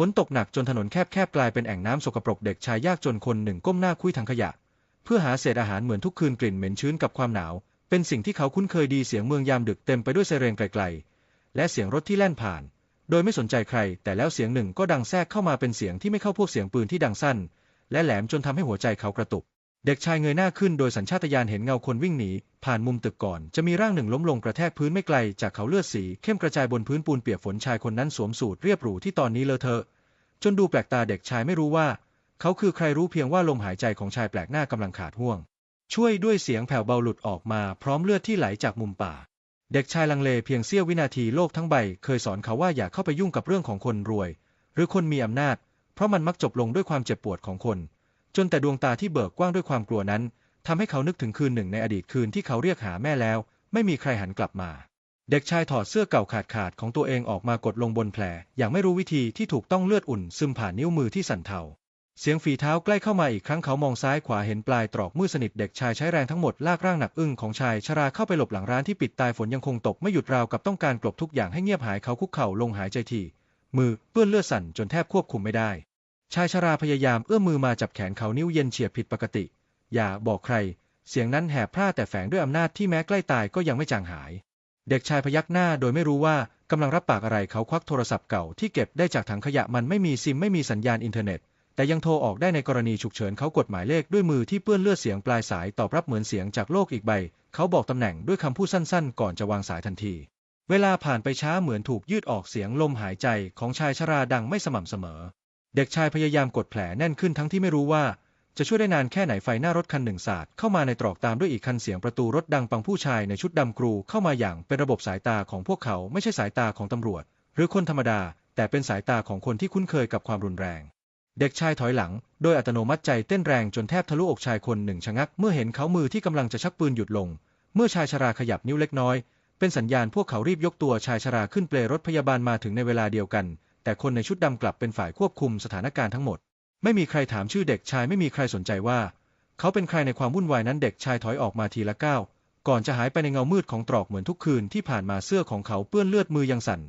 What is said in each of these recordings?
ฝนตกหนักจนถนนแคบๆกลายเป็นแอ่งน้ำสกปรกเด็กชายยากจนคนหนึ่งก้มหน้าคุยถังขยะ เพื่อหาเศษอาหารเหมือนทุกคืนกลิ่นเหม็นชื้นกับความหนาว เป็นสิ่งที่เขาคุ้นเคยดีเสียงเมืองยามดึกเต็มไปด้วยไซเรนไกลๆ และเสียงรถที่แล่นผ่าน โดยไม่สนใจใคร แต่แล้วเสียงหนึ่งก็ดังแทรกเข้ามาเป็นเสียงที่ไม่เข้าพวกเสียงปืนที่ดังสั้น และแหลมจนทำให้หัวใจเขากระตุก เด็กชายเงยหน้าขึ้นโดยสัญชาตญาณเห็นเงาคนวิ่งหนี ผ่านมุมตึกก่อน จะมีร่างหนึ่งล้มลงกระแทกพื้นไม่ไกลจากเขาเลือดสีเข้มกระจายบนพื้นปูนเปียกฝนชายคนนั้นสวมสูทเรียบหรูที่ตอนนี้เลอะเทอะ จนดูแปลกตาเด็กชายไม่รู้ว่า เขาคือใครรู้เพียงว่าลมหายใจของชายแปลกหน้ากำลังขาดห่วง ช่วยด้วยเสียงแผ่วเบาหลุดออกมาพร้อมเลือดที่ไหลจากมุมป่า เด็กชายลังเลเพียงเสี้ยววินาทีโลกทั้งใบ เคยสอนเขาว่าอย่าเข้าไปยุ่งกับเรื่องของคนรวย หรือคนมีอำนาจ เพราะมันมักจบลงด้วยความเจ็บปวดของคน จนแต่ดวงตาที่เบิกกว้างด้วยความกลัวนั้นทำให้เขานึกถึงคืนหนึ่งในอดีตคืนที่เขาเรียกหาแม่แล้ว ไม่มีใครหันกลับมา เด็กชายถอดเสื้อเก่าขาดขาดของตัวเองออกมากดลงบนแผล อย่างไม่รู้วิธีที่ถูกต้องเลือดอุ่นซึมผ่านนิ้วมือที่สั่นเทา เสียงฝีเท้าใกล้เข้ามาอีกครั้งเขามองซ้ายขวาเห็นปลายตรอกมืดสนิทเด็กชายใช้แรงทั้งหมดลากร่างหนักอึ้งของชายชราเข้าไปหลบหลังร้านที่ปิดตายฝนยังคงตกไม่หยุดราวกับต้องการกลบทุกอย่างให้เงียบหายเขาคุกเข่าลงหายใจทีมือเปื้อนเลือดสั่นจนแทบควบคุมไม่ได้ ชายชราพยายามเอื้อมมือมาจับแขนเขานิ้วเย็นเฉียบผิดปกติ อย่าบอกใคร เสียงนั้นแหบพร่าแต่แฝงด้วยอำนาจที่แม้ใกล้ตายก็ยังไม่จางหาย เด็กชายพยักหน้าโดยไม่รู้ว่ากำลังรับปากอะไรเขาควักโทรศัพท์เก่าที่เก็บได้จากถังขยะมันไม่มีซิมไม่มีสัญญาณอินเทอร์เน็ต แต่ยังโทรออกได้ในกรณีฉุกเฉินเขากดหมายเลขด้วยมือที่เปื้อนเลือดเสียงปลายสายตอบรับเหมือนเสียงจากโลกอีกใบ เขาบอกตำแหน่งด้วยคำพูดสั้นๆ ก่อนจะวางสายทันที เวลาผ่านไปช้าเหมือนถูกยืดออกเสียงลมหายใจของชายชราดังไม่สม่ำเสมอ เด็กชายพยายามกดแผลแน่นขึ้นทั้งที่ไม่รู้ว่า จะช่วยได้นานแค่ไหนไฟหน้ารถคันหนึ่งสาดเข้ามาในตรอกตามด้วยอีกคันเสียงประตูรถดังปังผู้ชายในชุดดำกรูเข้ามาอย่างเป็นระบบสายตาของพวกเขาไม่ใช่สายตาของตำรวจ หรือคนธรรมดา แต่เป็นสายตาของคนที่คุ้นเคยกับความรุนแรง เด็กชายถอยหลัง โดยอัตโนมัติใจเต้นแรงจนแทบทะลุอกชายคนหนึ่งชะงัก เมื่อเห็นเขามือที่กำลังจะชักปืนหยุดลง เมื่อชายชราขยับนิ้วเล็กน้อย เป็นสัญญาณพวกเขารีบยกตัวชายชราขึ้นเปลรถพยาบาลมาถึงในเวลาเดียวกัน แต่คนในชุดดำกลับเป็นฝ่ายควบคุมสถานการณ์ทั้งหมด ไม่มีใครถามชื่อเด็กชายไม่มีใครสนใจว่า เขาเป็นใครในความวุ่นวายนั้นเด็กชายถอยออกมาทีละก้าวก่อนจะหายไปในเงามืดของตรอกเหมือนทุกคืนที่ผ่านมาเสื้อของเขาเปื้อนเลือดมือยังสั่น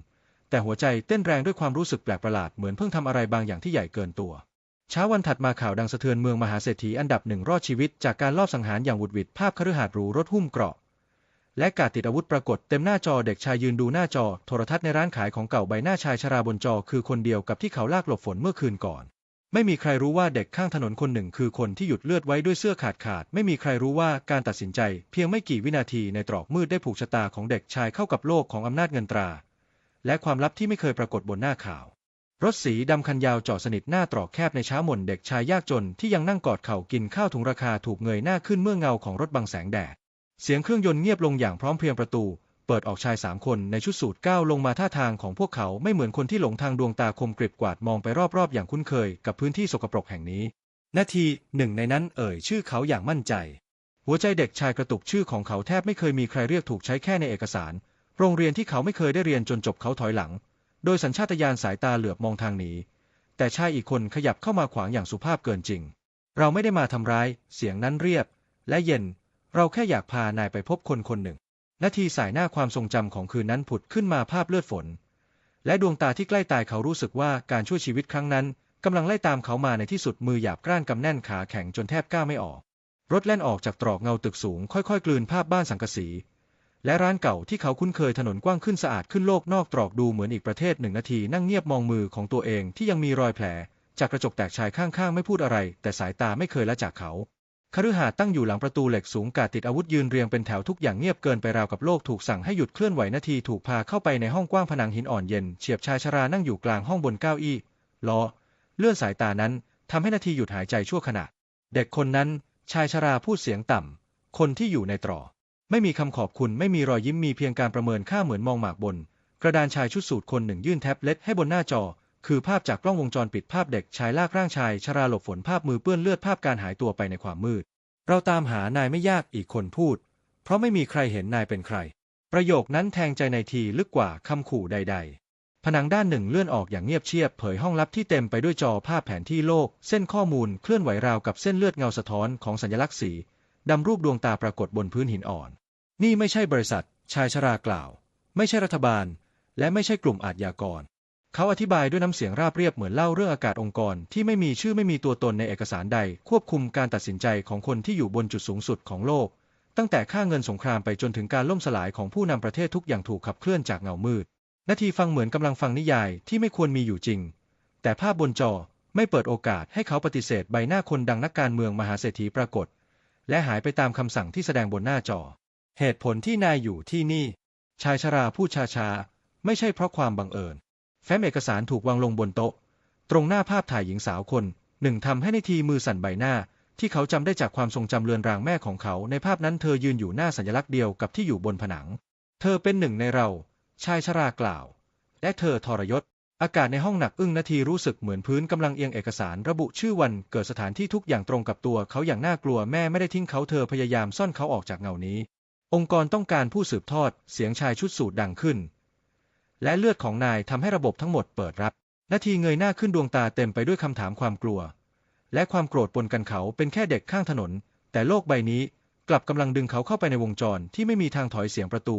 แต่หัวใจเต้นแรงด้วยความรู้สึกแปลกประหลาดเหมือนเพิ่งทำอะไรบางอย่างที่ใหญ่เกินตัวเช้าวันถัดมาข่าวดังสะเทือนเมืองมหาเศรษฐีอันดับหนึ่งรอดชีวิตจากการลอบสังหารอย่างหวุดหวิดภาพคฤหาสน์หรูรถหุ้มเกราะ และการติดอาวุธปรากฏเต็มหน้าจอเด็กชายยืนดูหน้าจอ โทรทัศน์ในร้านขายของเก่าใบหน้าชายชราบนจอคือคนเดียวกับที่เขาลากหลบฝนเมื่อคืนก่อน ไม่มีใครรู้ว่าเด็กข้างถนนคนหนึ่งคือคนที่หยุดเลือดไว้ด้วยเสื้อขาดขาด ไม่มีใครรู้ว่าการตัดสินใจ เพียงไม่กี่วินาทีในตรอกมืดได้ผูกชะตาของเด็กชายเข้ากับโลกของอำนาจเงินตรา และความลับที่ไม่เคยปรากฏบนหน้าข่าวรถสีดำคันยาวจอดสนิทหน้าตรอกแคบในเช้ามนเด็กชายยากจนที่ยังนั่งกอดเข่ากินข้าวถุงราคาถูกเงยหน้าขึ้นเมื่อเงาของรถบังแสงแดด เสียงเครื่องยนต์เงียบลงอย่างพร้อมเพรียงประตู เปิดออกชายสามคนในชุดสูทก้าวลงมาท่าทางของพวกเขาไม่เหมือนคนที่หลงทางดวงตาคมกริบกวาดมองไปรอบๆ อย่างคุ้นเคยกับพื้นที่สกปรกแห่งนี้ นาทีหนึ่งในนั้นเอ่ยชื่อเขาอย่างมั่นใจ หัวใจเด็กชายกระตุกชื่อของเขาแทบไม่เคยมีใครเรียกถูกใช้แค่ในเอกสาร โรงเรียนที่เขาไม่เคยได้เรียนจนจบเขาถอยหลัง โดยสัญชาตญาณสายตาเหลือบมองทางหนีแต่ชายอีกคนขยับเข้ามาขวางอย่างสุภาพเกินจริง เราไม่ได้มาทำร้าย เสียงนั้นเรียบ และเย็น เราแค่อยากพานายไปพบคนคนหนึ่ง นาทีสายหน้าความทรงจำของคืนนั้นผุดขึ้นมาภาพเลือดฝน และดวงตาที่ใกล้ตายเขารู้สึกว่าการช่วยชีวิตครั้งนั้นกำลังไล่ตามเขามาในที่สุดมือหยาบกร้านกำแน่นขาแข็งจนแทบก้าวไม่ออก รถแล่นออกจากตรอกเงาตึกสูง ค่อยๆ กลืนภาพบ้านสังกะสี และร้านเก่าที่เขาคุ้นเคยถนนกว้างขึ้นสะอาดขึ้นโลกนอกตรอกดูเหมือนอีกประเทศหนึ่งนาทีนั่งเงียบมองมือของตัวเองที่ยังมีรอยแผล จากกระจกแตกชายข้างๆ ไม่พูดอะไร แต่สายตาไม่เคยละจากเขา คฤหาสน์ตั้งอยู่หลังประตูเหล็กสูงกาดติดอาวุธยืนเรียงเป็นแถวทุกอย่างเงียบเกินไปราวกับโลกถูกสั่งให้หยุดเคลื่อนไหวนาทีถูกพาเข้าไปในห้องกว้างผนังหินอ่อนเย็นเฉียบชายชรานั่งอยู่กลางห้องบนเก้าอี้ล้อเลื่อนสายตานั้นทำให้นาทีหยุดหายใจชั่วขณะ เด็กคนนั้นชายชราพูดเสียงต่ำคนที่อยู่ในตรอ ไม่มีคำขอบคุณไม่มีรอยยิ้มมีเพียงการประเมินค่าเหมือนมองหมากบน กระดานชายชุดสูทคนหนึ่งยื่นแท็บเล็ตให้บนหน้าจอ คือภาพจากกล้องวงจรปิดภาพเด็กชายลากร่างชายชราหลบฝนภาพมือเปื้อนเลือดภาพการหายตัวไปในความมืด เราตามหานายไม่ยากอีกคนพูด เพราะไม่มีใครเห็นนายเป็นใคร ประโยคนั้นแทงใจในทีลึกกว่าคำขู่ใด ๆผนังด้านหนึ่งเลื่อนออกอย่างเงียบเชียบเผยห้องลับที่เต็มไปด้วยจอภาพแผนที่โลก เส้นข้อมูลเคลื่อนไหวราวกับเส้นเลือดเงาสะท้อนของสัญลักษณ์สีดำรูปดวงตาปรากฏบนพื้นหินอ่อน นี่ไม่ใช่บริษัท ชายชรากล่าว ไม่ใช่รัฐบาล และไม่ใช่กลุ่มอาชญากร เขาอธิบายด้วยน้ำเสียงราบเรียบเหมือนเล่าเรื่องอากาศองค์กร ที่ไม่มีชื่อไม่มีตัวตนในเอกสารใด ควบคุมการตัดสินใจของคนที่อยู่บนจุดสูงสุดของโลก ตั้งแต่ค่าเงินสงครามไปจนถึงการล่มสลายของผู้นำประเทศทุกอย่างถูกขับเคลื่อนจากเงามืดนาทีฟังเหมือนกำลังฟังนิยายที่ไม่ควรมีอยู่จริง แต่ภาพบนจอไม่เปิดโอกาสให้เขาปฏิเสธใบหน้าคนดังนักการเมืองมหาเศรษฐีปรากฏ และหายไปตามคำสั่งที่แสดงบนหน้าจอ เหตุผลที่นายอยู่ที่นี่ ชายชราพูดช้าๆไม่ใช่เพราะความบังเอิญ แฟ้มเอกสารถูกวางลงบนโต๊ะ ตรงหน้าภาพถ่ายหญิงสาวคนหนึ่งทำให้ในทีมือสั่นใบหน้า ที่เขาจำได้จากความทรงจำเลือนรางแม่ของเขา ในภาพนั้นเธอยืนอยู่หน้าสัญลักษณ์เดียวกับที่อยู่บนผนัง เธอเป็นหนึ่งในเรา ชายชรากล่าว และเธอทรยศ อากาศในห้องหนักอึ้งนาทีรู้สึกเหมือนพื้นกำลังเอียงเอกสารระบุชื่อวันเกิดสถานที่ทุกอย่างตรงกับตัวเขาอย่างน่ากลัวแม่ไม่ได้ทิ้งเขาเธอพยายามซ่อนเขาออกจากเงานี้ องค์กรต้องการผู้สืบทอดเสียงชายชุดสูทดังขึ้น และเลือดของนายทำให้ระบบทั้งหมดเปิดรับ นาทีเงยหน้าขึ้นดวงตาเต็มไปด้วยคำถามความกลัว และความโกรธปนกันเขาเป็นแค่เด็กข้างถนน แต่โลกใบนี้กลับกำลังดึงเขาเข้าไปในวงจรที่ไม่มีทางถอยเสียงประตู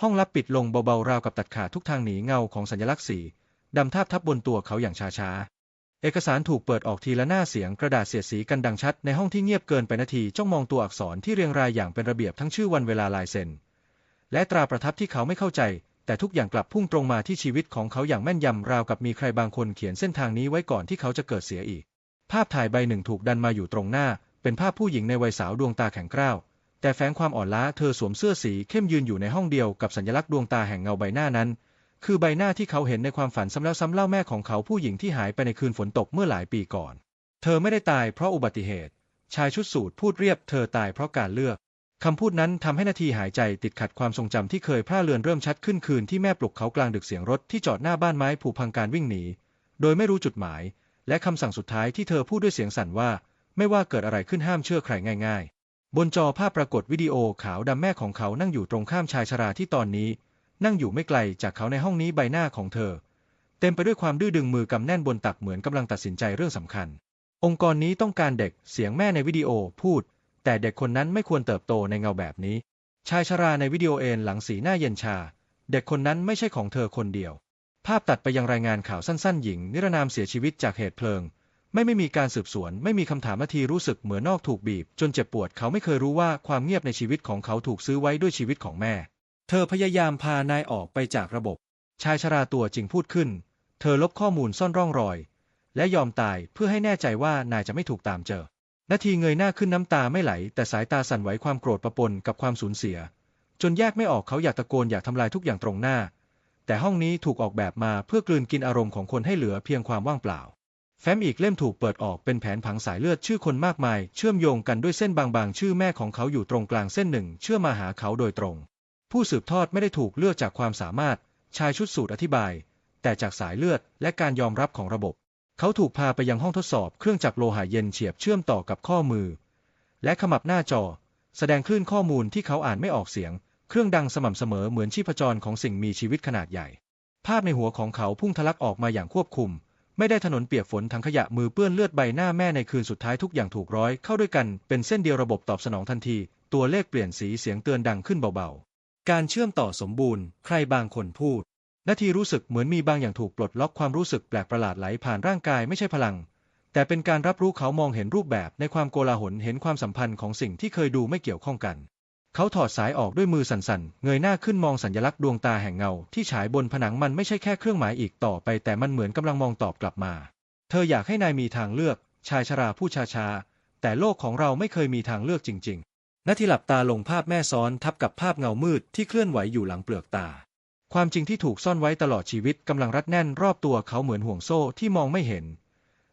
ห้องลับปิดลงเบาๆราวกับตัดขาดทุกทางหนีเงาของสัญลักษณ์สีดำทาบทับบนตัวเขาอย่างช้าๆ เอกสารถูกเปิดออกทีละหน้าเสียงกระดาษเสียดสีกันดังชัดในห้องที่เงียบเกินไปนาทีจ้องมองตัวอักษรที่เรียงรายอย่างเป็นระเบียบทั้งชื่อวันเวลาลายเซ็นและตราประทับที่เขาไม่เข้าใจ แต่ทุกอย่างกลับพุ่งตรงมาที่ชีวิตของเขาอย่างแม่นยำราวกับมีใครบางคนเขียนเส้นทางนี้ไว้ก่อนที่เขาจะเกิดเสียอีก ภาพถ่ายใบหนึ่งถูกดันมาอยู่ตรงหน้า เป็นภาพผู้หญิงในวัยสาวดวงตาแข็งกร้าว แต่แฝงความอ่อนล้าเธอสวมเสื้อสีเข้มยืนอยู่ในห้องเดียวกับสัญลักษณ์ดวงตาแห่งเงาใบหน้านั้น คือใบหน้าที่เขาเห็นในความฝันซ้ำแล้วซ้ำเล่าแม่ของเขาผู้หญิงที่หายไปในคืนฝนตกเมื่อหลายปีก่อน เธอไม่ได้ตายเพราะอุบัติเหตุ ชายชุดสูทพูดเรียบเธอตายเพราะการเลือก คำพูดนั้นทำให้นาทีหายใจติดขัดความทรงจำที่เคยพร่าเลือนเริ่มชัดขึ้นคืนที่แม่ปลุกเขากลางดึกเสียงรถที่จอดหน้าบ้านไม้ผูพังการวิ่งหนี โดยไม่รู้จุดหมาย และคำสั่งสุดท้ายที่เธอพูดด้วยเสียงสั่นว่า ไม่ว่าเกิดอะไรขึ้นห้ามเชื่อใครง่าย ๆ บนจอภาพปรากฏวิดีโอขาวดำแม่ของเขานั่งอยู่ตรงข้ามชายชราที่ตอนนี้ นั่งอยู่ไม่ไกลจากเขาในห้องนี้ใบหน้าของเธอ เต็มไปด้วยความดื้อดึงมือกำแน่นบนตักเหมือนกำลังตัดสินใจเรื่องสำคัญ องค์กรนี้ต้องการเด็กเสียงแม่ในวิดีโอพูด แต่เด็กคนนั้นไม่ควรเติบโตในเงาแบบนี้ ชายชราในวิดีโอเอนหลังสีหน้าเย็นชา เด็กคนนั้นไม่ใช่ของเธอคนเดียว ภาพตัดไปยังรายงานข่าวสั้นๆ หญิง นิรนามเสียชีวิตจากเหตุเพลิง ไม่ไม่มีการสืบสวน ไม่มีคำถามนาทีรู้สึกเหมือนนอกถูกบีบ จนเจ็บปวดเขาไม่เคยรู้ว่าความเงียบในชีวิตของเขาถูกซื้อไว้ด้วยชีวิตของแม่ เธอพยายามพานายออกไปจากระบบ ชายชราตัวจริงพูดขึ้น เธอลบข้อมูลซ่อนร่องรอย และยอมตายเพื่อให้แน่ใจว่านายจะไม่ถูกตามเจอ นาทีเงยหน้าขึ้นน้ำตาไม่ไหล แต่สายตาสั่นไหวความโกรธประปนกับความสูญเสีย จนแยกไม่ออกเขาอยากตะโกนอยากทำลายทุกอย่างตรงหน้า แต่ห้องนี้ถูกออกแบบมาเพื่อกลืนกินอารมณ์ของคนให้เหลือเพียงความว่างเปล่า แฟ้มอีกเล่มถูกเปิดออกเป็นแผนผังสายเลือดชื่อคนมากมาย เชื่อมโยงกันด้วยเส้นบางๆ ชื่อแม่ของเขาอยู่ตรงกลางเส้นหนึ่ง เชื่อมาหาเขาโดยตรง ผู้สืบทอดไม่ได้ถูกเลือกจากความสามารถ ชายชุดสูตรอธิบาย แต่จากสายเลือดและการยอมรับของระบบ เขาถูกพาไปยังห้องทดสอบเครื่องจักรโลหะเย็นเฉียบเชื่อมต่อกับข้อมือ และขมับหน้าจอ แสดงคลื่นข้อมูลที่เขาอ่านไม่ออกเสียง เครื่องดังสม่ำเสมอเหมือนชีพจรของสิ่งมีชีวิตขนาดใหญ่ ภาพในหัวของเขาพุ่งทะลักออกมาอย่างควบคุม ไม่ได้ถนนเปียกฝนทั้งขยะมือเปื้อนเลือดใบหน้าแม่ในคืนสุดท้ายทุกอย่างถูกร้อยเข้าด้วยกันเป็นเส้นเดียวระบบตอบสนองทันที ตัวเลขเปลี่ยนสีเสียงเตือนดังขึ้นเบาๆ การเชื่อมต่อสมบูรณ์ ใครบางคนพูด นาทีรู้สึกเหมือนมีบางอย่างถูกปลดล็อกความรู้สึกแปลกประหลาดไหลผ่านร่างกายไม่ใช่พลัง แต่เป็นการรับรู้เขามองเห็นรูปแบบในความโกลาหลเห็นความสัมพันธ์ของสิ่งที่เคยดูไม่เกี่ยวข้องกัน เขาถอดสายออกด้วยมือสั่นๆ เงยหน้าขึ้นมองสัญลักษณ์ดวงตาแห่งเงา ที่ฉายบนผนังมันไม่ใช่แค่เครื่องหมายอีกต่อไปแต่มันเหมือนกำลังมองตอบกลับมา เธออยากให้นายมีทางเลือก ชายชราผู้ชาชาๆแต่โลกของเราไม่เคยมีทางเลือกจริง ๆนาทีหลับตาลงภาพแม่ซ้อนทับกับภาพเงามืดที่เคลื่อนไหวอยู่หลังเปลือกตา ความจริงที่ถูกซ่อนไว้ตลอดชีวิตกำลังรัดแน่นรอบตัวเขาเหมือนห่วงโซ่ที่มองไม่เห็น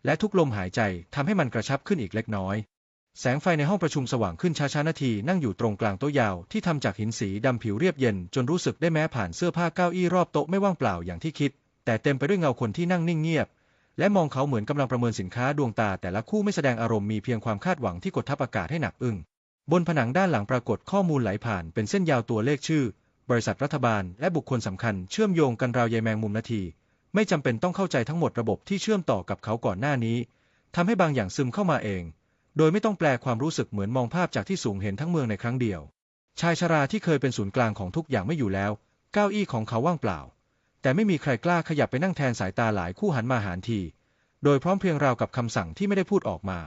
และทุกลมหายใจทำให้มันกระชับขึ้นอีกเล็กน้อย แสงไฟในห้องประชุมสว่างขึ้นช้าๆนาทีนั่งอยู่ตรงกลางโต๊ะยาวที่ทำจากหินสีดำผิวเรียบเย็นจนรู้สึกได้แม้ผ่านเสื้อผ้าเก้าอี้รอบโต๊ะไม่ว่างเปล่าอย่างที่คิด แต่เต็มไปด้วยเงาคนที่นั่งนิ่งเงียบ และมองเขาเหมือนกำลังประเมินสินค้าดวงตา แต่ละคู่ไม่แสดงอารมณ์มีเพียงความคาดหวังที่กดทับอากาศให้หนักอึ้งบนผนังด้านหลังปรากฏข้อมูลไหลผ่านเป็นเส้นยาวตัวเลขชื่อ บริษัทรัฐบาล และบุคคลสำคัญเชื่อมโยงกันราวใยแมงมุมนาที ไม่จำเป็นต้องเข้าใจทั้งหมดระบบที่เชื่อมต่อกับเขาก่อนหน้านี้ทำให้บางอย่างซึมเข้ามาเอง โดยไม่ต้องแปลความรู้สึกเหมือนมองภาพจากที่สูงเห็นทั้งเมืองในครั้งเดียว ชายชราที่เคยเป็นศูนย์กลางของทุกอย่างไม่อยู่แล้ว เก้าอี้ของเขาว่างเปล่า แต่ไม่มีใครกล้าขยับไปนั่งแทนสายตาหลายคู่หันมาหารที โดยพร้อมเพรียงราวกับคำสั่งที่ไม่ได้พูดออกมา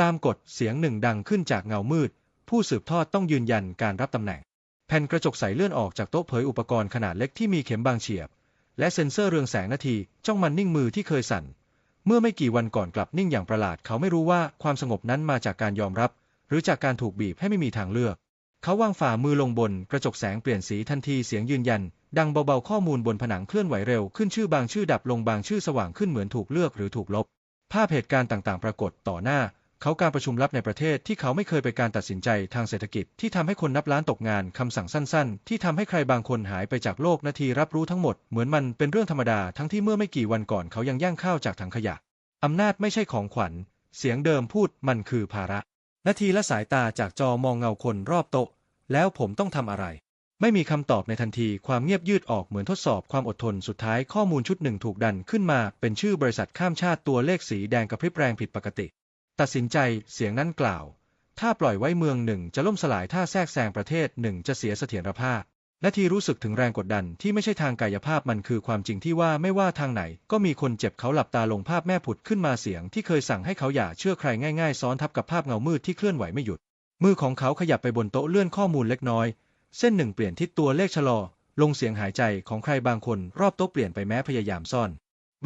ตามกฎเสียงหนึ่งดังขึ้นจากเงามืด ผู้สืบทอดต้องยืนยันการรับตำแหน่ง แผ่นกระจกใสเลื่อนออกจากโต๊ะเผยอุปกรณ์ขนาดเล็กที่มีเข็มบางเฉียบ และเซ็นเซอร์เรืองแสงนาทีจ้องมันนิ่งมือที่เคยสั่น เมื่อไม่กี่วันก่อนกลับนิ่งอย่างประหลาด เขาไม่รู้ว่าความสงบนั้นมาจากการยอมรับ หรือจากการถูกบีบให้ไม่มีทางเลือก เขาวางฝ่ามือลงบนกระจกแสงเปลี่ยนสีทันทีเสียงยืนยัน ดังเบาๆข้อมูลบนผนังเคลื่อนไหวเร็วขึ้นชื่อบางชื่อดับลงบางชื่อสว่างขึ้นเหมือนถูกเลือกหรือถูกลบ ภาพเหตุการณ์ต่างๆ ปรากฏต่อหน้า เขาการประชุมลับในประเทศที่เขาไม่เคยไปการตัดสินใจทางเศรษฐกิจที่ทำให้คนนับล้านตกงานคำสั่งสั้น ๆ ที่ทำให้ใครบางคนหายไปจากโลกนาทีรับรู้ทั้งหมดเหมือนมันเป็นเรื่องธรรมดาทั้งที่เมื่อไม่กี่วันก่อนเขายังย่างข้าวจากถังขยะอำนาจไม่ใช่ของขวัญ เสียงเดิมพูดมันคือภาระ นาทีละสายตาจากจอมองเงาคนรอบโต๊ะ แล้วผมต้องทำอะไร ไม่มีคำตอบในทันทีความเงียบยืดออกเหมือนทดสอบความอดทนสุดท้ายข้อมูลชุดหนึ่งถูกดันขึ้นมาเป็นชื่อบริษัทข้ามชาติตัวเลขสีแดงกระพริบแรงผิดปกติ ตัดสินใจเสียงนั้นกล่าว ถ้าปล่อยไว้เมืองหนึ่งจะล่มสลายถ้าแทรกแซงประเทศหนึ่งจะเสียเสถียรภาพนาทีรู้สึกถึงแรงกดดันที่ไม่ใช่ทางกายภาพมันคือความจริงที่ว่าไม่ว่าทางไหน ก็มีคนเจ็บเขาหลับตาลงภาพแม่ผุดขึ้นมาเสียงที่เคยสั่งให้เขาอย่าเชื่อใครง่ายๆ ซ้อนทับกับภาพเงามืดที่เคลื่อนไหวไม่หยุด มือของเขาขยับไปบนโต๊ะเลื่อนข้อมูลเล็กน้อย เส้นหนึ่งเปลี่ยนทิศตัวเลขชะลอ ลงเสียงหายใจของใครบางคนรอบโต๊ะเปลี่ยนไปแม้พยายามซ่อน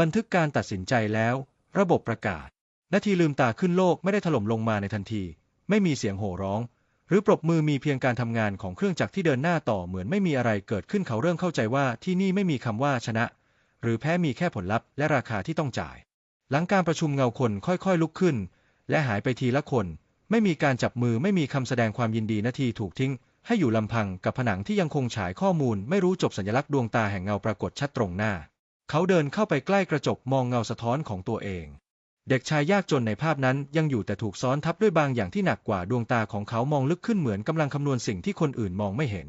บันทึกการตัดสินใจแล้ว ระบบประกาศ นาทีลืมตาขึ้นโลกไม่ได้ถล่มลงมาในทันที ไม่มีเสียงโห่ร้อง หรือปรบมือมีเพียงการทำงานของเครื่องจักรที่เดินหน้าต่อเหมือนไม่มีอะไรเกิดขึ้นเขาเริ่มเข้าใจว่าที่นี่ไม่มีคำว่าชนะ หรือแพ้มีแค่ผลลัพธ์และราคาที่ต้องจ่าย หลังการประชุมเงาคนค่อยๆลุกขึ้น และหายไปทีละคน ไม่มีการจับมือไม่มีคำแสดงความยินดีนาทีถูกทิ้ง ให้อยู่ลำพังกับผนังที่ยังคงฉายข้อมูล ไม่รู้จบสัญลักษณ์ดวงตาแห่งเงาปรากฏชัดตรงหน้า เขาเดินเข้าไปใกล้กระจกมองเงาสะท้อนของตัวเอง เด็กชายยากจนในภาพนั้นยังอยู่แต่ถูกซ้อนทับด้วยบางอย่างที่หนักกว่าดวงตาของเขามองลึกขึ้นเหมือนกำลังคำนวณสิ่งที่คนอื่นมองไม่เห็น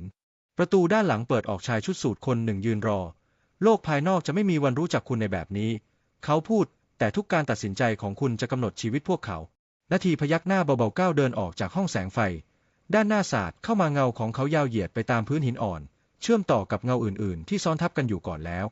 ประตูด้านหลังเปิดออกชายชุดสูทคนหนึ่งยืนรอ โลกภายนอกจะไม่มีวันรู้จักคุณในแบบนี้ เขาพูด แต่ทุกการตัดสินใจของคุณจะกำหนดชีวิตพวกเขานาทีพยักหน้าเบาๆก้าวเดินออกจากห้องแสงไฟ ด้านหน้าศาสตร์เข้ามาเงาของเขายาวเหยียดไปตามพื้นหินอ่อน เชื่อมต่อกับเงาอื่นๆ ที่ซ้อนทับกันอยู่ก่อนแล้ว